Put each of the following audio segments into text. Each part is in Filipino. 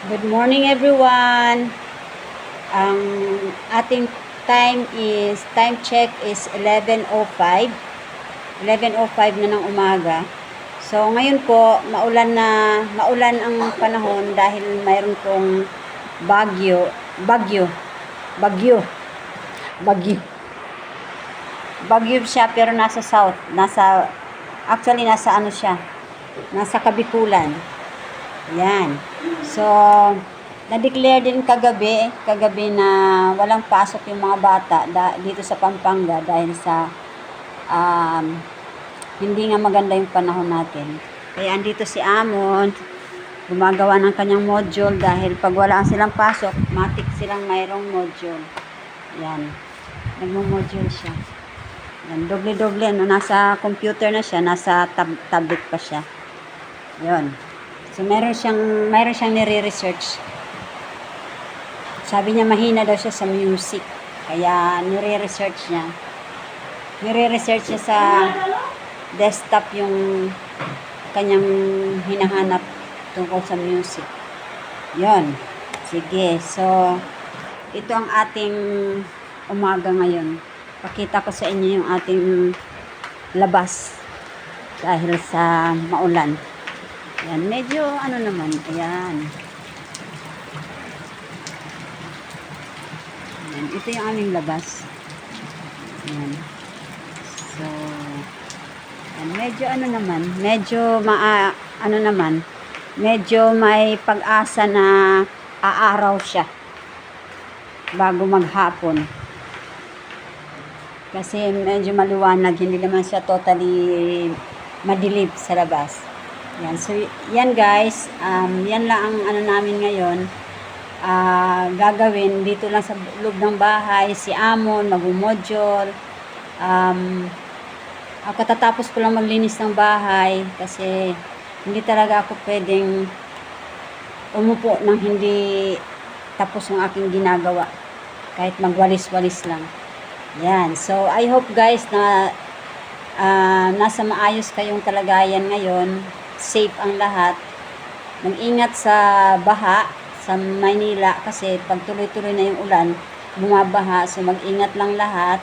Good morning everyone. Ang ating time is time check is 11:05. 11:05 na ng umaga. So ngayon po maulan na maulan ang panahon dahil mayroon pong bagyo, bagyo. Bagyo. Bagyo. Bagyo siya pero nasa south, nasa actually nasa ano siya? Nasa Kabikulan. Yan. So, na-declare din kagabi, kagabi na walang pasok yung mga bata da, dito sa Pampanga dahil sa um, hindi nga maganda yung panahon natin. Kaya andito si Amon, gumagawa ng kanyang module dahil pag wala silang pasok, matik silang mayroong module. Yan. Nagmo-module siya. Yan, doble-doble, ano, nasa computer na siya, nasa tab- tablet pa siya. Yon. So, meron siyang, meron siyang nire-research. Sabi niya mahina daw siya sa music. Kaya, nire-research niya. Nire-research niya sa desktop yung kanyang hinahanap tungkol sa music. Yon. Sige. So, ito ang ating umaga ngayon. Pakita ko sa inyo yung ating labas dahil sa maulan. Yan, medyo ano naman, ayan. Ayan, ito yung aming labas. Ayan. So, ayan, medyo ano naman, medyo maa, ano naman, medyo may pag-asa na aaraw siya bago maghapon. Kasi medyo maliwanag, hindi naman siya totally madilip sa labas. Yan. So, yan guys. Um, yan lang ang ano namin ngayon. Ah, gagawin dito lang sa loob ng bahay. Si Amon, mag-module. Um, ako katatapos ko lang maglinis ng bahay kasi hindi talaga ako pwedeng umupo nang hindi tapos yung aking ginagawa. Kahit magwalis-walis lang. Yan. So, I hope guys na ah, nasa maayos kayong kalagayan ngayon safe ang lahat. Mag-ingat sa baha sa Maynila kasi pag tuloy-tuloy na yung ulan, bumabaha. So mag-ingat lang lahat.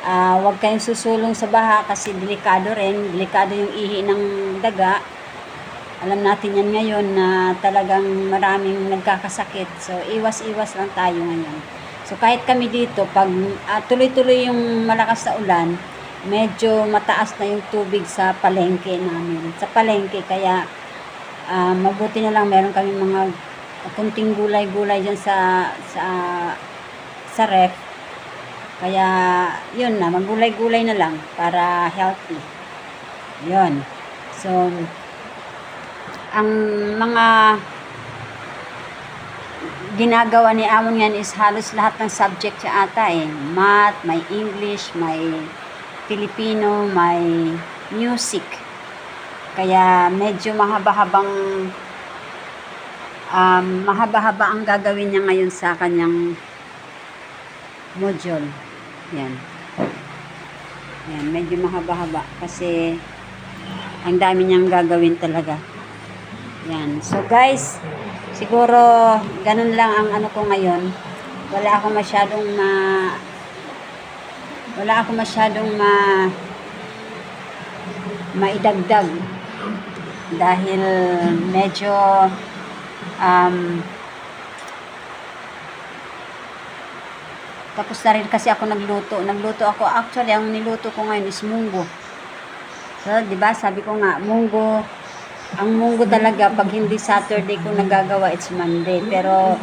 Ah, huwag kayong susulong sa baha kasi delikado rin. Delikado yung ihi ng daga. Alam natin yan ngayon na talagang maraming nagkakasakit. So iwas-iwas lang tayo ngayon. So kahit kami dito, pag ah, tuloy-tuloy yung malakas na ulan, medyo mataas na yung tubig sa palengke namin. Sa palengke, kaya ah, mabuti na lang meron kami mga kunting gulay-gulay dyan sa sa sa ref. Kaya yun na, maggulay-gulay na lang para healthy. Yun. So, ang mga ginagawa ni Amon yan is halos lahat ng subject siya ata eh. Math, may English, may Filipino, may music. Kaya medyo mahaba-habang um, mahaba-haba ang gagawin niya ngayon sa kanyang module. Yan. Yan, medyo mahaba-haba kasi ang dami niyang gagawin talaga. Yan. So guys, siguro ganun lang ang ano ko ngayon. Wala ako masyadong ma wala ako masyadong ma maidagdag dahil medyo um, tapos na rin kasi ako nagluto. Nagluto ako. Actually, ang niluto ko ngayon is munggo. So, di ba sabi ko nga, munggo, ang munggo talaga, pag hindi Saturday ko nagagawa, it's Monday. Pero,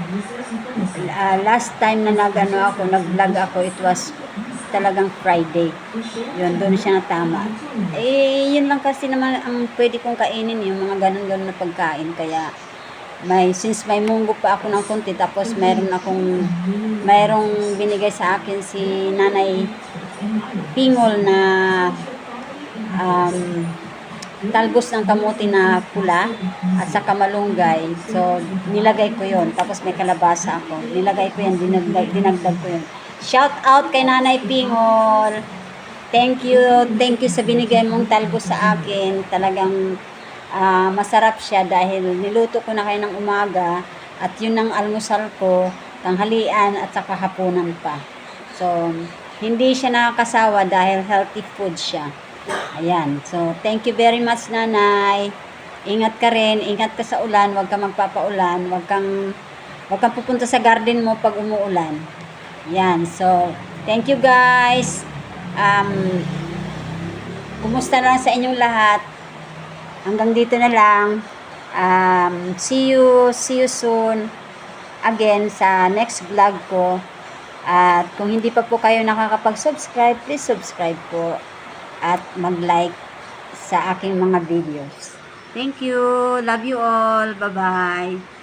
ah, last time na nagano ako, nag-vlog ako, it was talagang Friday. Yun, doon siya natama. Eh, yun lang kasi naman ang pwede kong kainin, yung mga ganun-ganun na pagkain. Kaya, may, since may munggo pa ako ng konti, tapos meron akong, mayroong binigay sa akin si Nanay Pingol na um, talbos ng kamuti na pula at saka malunggay. So, nilagay ko yon Tapos may kalabasa ako. Nilagay ko yan, dinagdag, dinagdag ko yun. Shout out kay Nanay Pingol. Thank you. Thank you sa binigay mong talbos sa akin. Talagang ah, masarap siya dahil niluto ko na kayo ng umaga. At yun ang almusal ko, tanghalian at saka hapunan pa. So, hindi siya nakakasawa dahil healthy food siya. Ayan. So, thank you very much, nanay. Ingat ka rin. Ingat ka sa ulan. Huwag ka magpapaulan. Huwag kang, huwag kang pupunta sa garden mo pag umuulan. Yan. So, thank you guys. Um, kumusta lang sa inyong lahat? Hanggang dito na lang. Um, see you, see you soon again sa next vlog ko. At kung hindi pa po kayo nakakapag-subscribe, please subscribe po at mag-like sa aking mga videos. Thank you. Love you all. Bye-bye.